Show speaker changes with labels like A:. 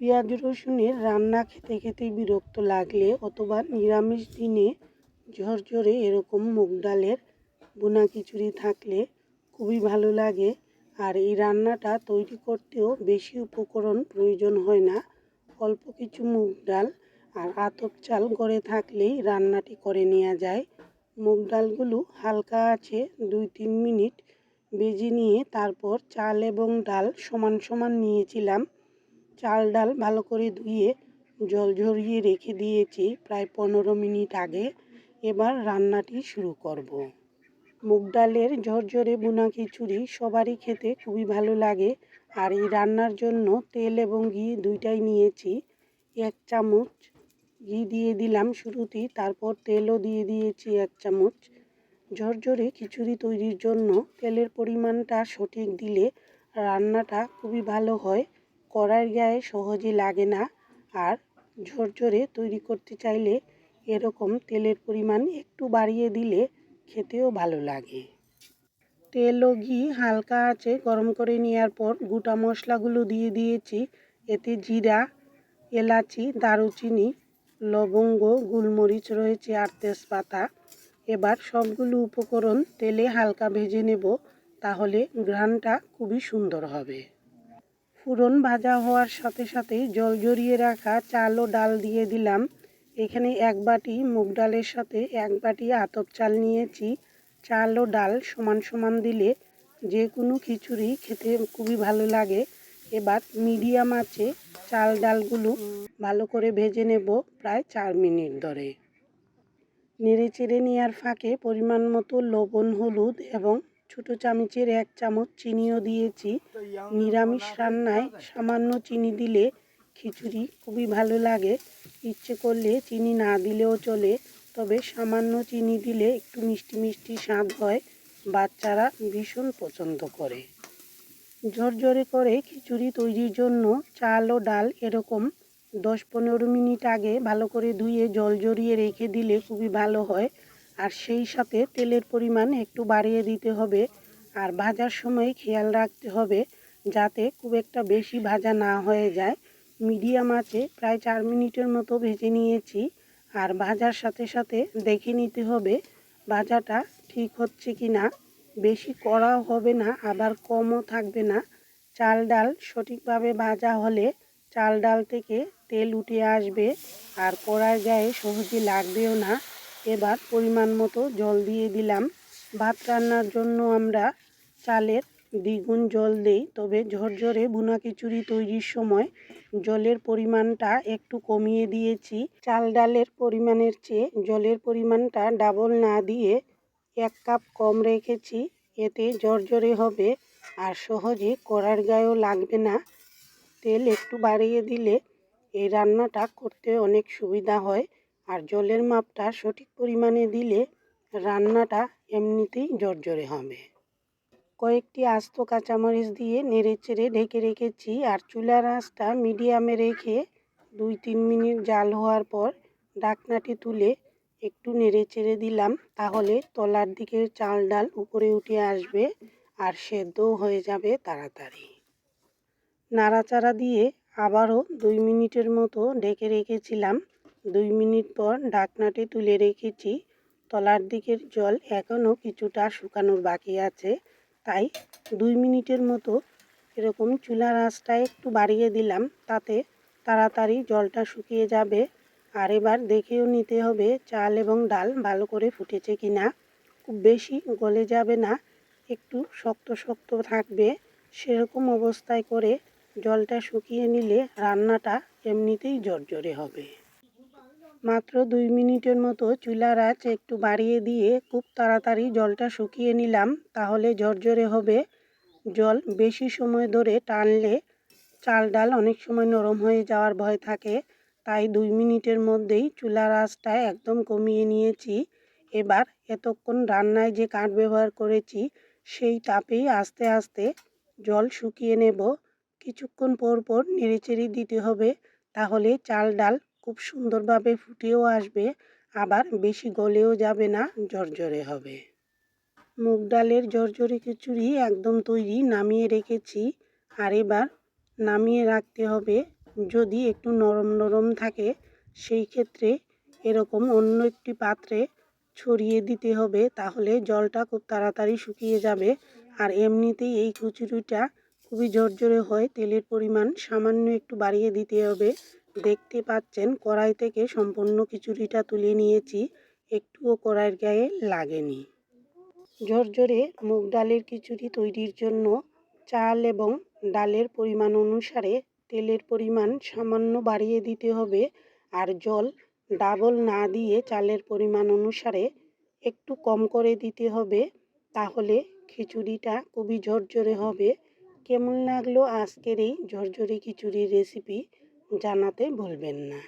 A: পেঁয়াজ, রসুনের রান্না খেতে খেতে বিরক্ত লাগলে অথবা নিরামিষ দিনে ঝরঝরে এরকম মুগ ডালের বোনা খিচুড়ি থাকলে খুবই ভালো লাগে। আর এই রান্নাটা তৈরি করতেও বেশি উপকরণ প্রয়োজন হয় না। অল্প কিছু মুগ ডাল আর আতপ চাল গড়ে থাকলেই রান্নাটি করে নেওয়া যায়। মুগ ডালগুলো হালকা আছে দুই তিন মিনিট ভেজে নিয়ে তারপর চাল এবং ডাল সমান সমান নিয়েছিলাম। চাল ডাল ভালো করে ধুয়ে জল ঝরিয়ে রেখে দিয়েছি প্রায় পনেরো মিনিট আগে। এবার রান্নাটি শুরু করব। মুগ ডালের ঝরঝরে বোনা খিচুড়ি সবারই খেতে খুবই ভালো লাগে। আর এই রান্নার জন্য তেল এবং ঘি দুইটাই নিয়েছি। এক চামচ ঘি দিয়ে দিলাম শুরুতেই, তারপর তেলও দিয়ে দিয়েছি এক চামচ। ঝরঝরে খিচুড়ি তৈরির জন্য তেলের পরিমাণটা সঠিক দিলে রান্নাটা খুবই ভালো হয়। কড়াইয়ের গায়ে সহজে লাগে না আর ঝরঝরে তৈরি করতে চাইলে এরকম তেলের পরিমাণ একটু বাড়িয়ে দিলে খেতেও ভালো লাগে। তেল ও ঘি হালকা আছে গরম করে নেওয়ার পর গোটা মশলাগুলো দিয়ে দিয়েছি। এতে জিরা, এলাচি, দারুচিনি, লবঙ্গ, গোলমরিচ রয়েছে আর তেজপাতা। এবার সবগুলো উপকরণ তেলে হালকা ভেজে নেব, তাহলে ঘ্রাণটা খুবই সুন্দর হবে। ফুরন ভাজা হওয়ার সাথে সাথেই জল জড়িয়ে রাখা চাল ও ডাল দিয়ে দিলাম। এখানে এক বাটি মুগ ডালের সাথে এক বাটি আতপ চাল নিয়েছি। চাল ও ডাল সমান সমান দিলে যে কোনো খিচুড়ি খেতে খুবই ভালো লাগে। এবার মিডিয়াম আছে চাল ডালগুলো ভালো করে ভেজে নেব প্রায় চার মিনিট ধরে। নেড়ে চেড়ে নেওয়ার ফাঁকে পরিমাণ মতো লবণ, হলুদ এবং ছোটো চামচের এক চামচ চিনিও দিয়েছি। নিরামিষ রান্নায় সামান্য চিনি দিলে খিচুড়ি খুবই ভালো লাগে। ইচ্ছে করলে চিনি না দিলেও চলে, তবে সামান্য চিনি দিলে একটু মিষ্টি মিষ্টি স্বাদ হয়। বাচ্চারা ভীষণ পছন্দ করে। ঝরঝরে করে খিচুড়ি তৈরির জন্য চাল ও ডাল এরকম দশ পনেরো মিনিট আগে ভালো করে ধুয়ে জল জড়িয়ে রেখে দিলে খুবই ভালো হয়। আর সেই সাথে তেলের পরিমাণ একটু বাড়িয়ে দিতে হবে আর ভাজার সময় খেয়াল রাখতে হবে যাতে খুব একটা বেশি ভাজা না হয়ে যায়। মিডিয়াম আছে প্রায় চার মিনিটের মতো ভেজে নিয়েছি আর ভাজার সাথে সাথে দেখে নিতে হবে ভাজাটা ঠিক হচ্ছে কি না। বেশি কড়াও হবে না, আবার কমও থাকবে না। চাল ডাল সঠিকভাবে ভাজা হলে চাল ডাল থেকে তেল উঠে আসবে আর কড়ার গায়ে সহজে লাগবেও না। এবার পরিমাণ মতো জল দিয়ে দিলাম। ভাত রান্নার জন্য আমরা চালের দ্বিগুণ জল দেই, তবে ঝরঝরে বুনা খিচুড়ি তৈরির সময় জলের পরিমাণটা একটু কমিয়ে দিয়েছি। চাল ডালের পরিমাণের চেয়ে জলের পরিমাণটা ডাবল না দিয়ে এক কাপ কম রেখেছি। এতে ঝরঝরে হবে আর সহজে করার গায়েও লাগবে না। তেল একটু বাড়িয়ে দিলে এই রান্নাটা করতে অনেক সুবিধা হয়। আর জলের মাপটা সঠিক পরিমাণে দিলে রান্নাটা এমনিতেই জর্জরে হবে। কয়েকটি আস্ত কাঁচামরিচ দিয়ে নেড়ে চেড়ে ঢেকে রেখেছি আর চুলার আঁচটা মিডিয়ামে রেখে দুই তিন মিনিট জাল হওয়ার পর ডাকনাটি তুলে একটু নেড়ে চেড়ে দিলাম তাহলে তলার দিকের চাল ডাল উপরে উঠে আসবে আর সেদ্ধও হয়ে যাবে তাড়াতাড়ি। নাড়াচাড়া দিয়ে আবারও দুই মিনিটের মতো ঢেকে রেখেছিলাম দুই মিনিট পর ঢাকনাটি তুলে রেখেছি। তলার দিকের জল এখনও কিছুটা শুকানোর বাকি আছে, তাই দুই মিনিটের মতো এরকম চুলার আঁচটা একটু বাড়িয়ে দিলাম, তাতে তাড়াতাড়ি জলটা শুকিয়ে যাবে। আর এবার দেখেও নিতে হবে চাল এবং ডাল ভালো করে ফুটেছে কি না। খুব বেশি গলে যাবে না, একটু শক্ত শক্ত থাকবে। সেরকম অবস্থায় করে জলটা শুকিয়ে নিলে রান্নাটা এমনিতেই জর্জরে হবে। মাত্র দুই মিনিটের মতো চুলার আঁচ একটু বাড়িয়ে দিয়ে খুব তাড়াতাড়ি জলটা শুকিয়ে নিলাম, তাহলে ঝরঝরে হবে। জল বেশি সময় ধরে টানলে চাল ডাল অনেক সময় নরম হয়ে যাওয়ার ভয় থাকে। তাই দুই মিনিটের মধ্যেই চুলার আঁচটা একদম কমিয়ে নিয়েছি। এবার এতক্ষণ রান্নায় যে কাঠ ব্যবহার করেছি, সেই তাপেই আস্তে আস্তে জল শুকিয়ে নেব। কিছুক্ষণ পর পর নেড়েচেড়ে দিতে হবে, তাহলে চাল ডাল খুব সুন্দরভাবে ফুটেও আসবে, আবার বেশি গলেও যাবে না জর্জরে হবে। মুগ ডালের জর্জরে খিচুড়ি একদম তৈরি, নামিয়ে রেখেছি। আর এবার নামিয়ে রাখতে হবে, যদি একটু নরম নরম থাকে, সেই ক্ষেত্রে এরকম অন্য একটি পাত্রে ছড়িয়ে দিতে হবে, তাহলে জলটা খুব তাড়াতাড়ি শুকিয়ে যাবে। আর এমনিতেই এই খিচুড়িটা খুবই ঝরঝরে হয়, তেলের পরিমাণ সামান্য একটু বাড়িয়ে দিতে হবে। দেখতে পাচ্ছেন, কড়াই থেকে সম্পূর্ণ খিচুড়িটা তুলে নিয়েছি। একটুও কড়াইয়ের গায়ে লাগেনি। ঝরঝরে মুগ ডালের খিচুড়ি তৈরির জন্য চাল এবং ডালের পরিমাণ অনুসারে তেলের পরিমাণ সামান্য বাড়িয়ে দিতে হবে আর জল ডাবল না দিয়ে চালের পরিমাণ অনুসারে একটু কম করে দিতে হবে। তাহলে খিচুড়িটা খুবই ঝরঝরে হবে। কেমন লাগল আজকের এই ঝরঝরে খিচুড়ির রেসিপি? জানাতে ভুলবেন না।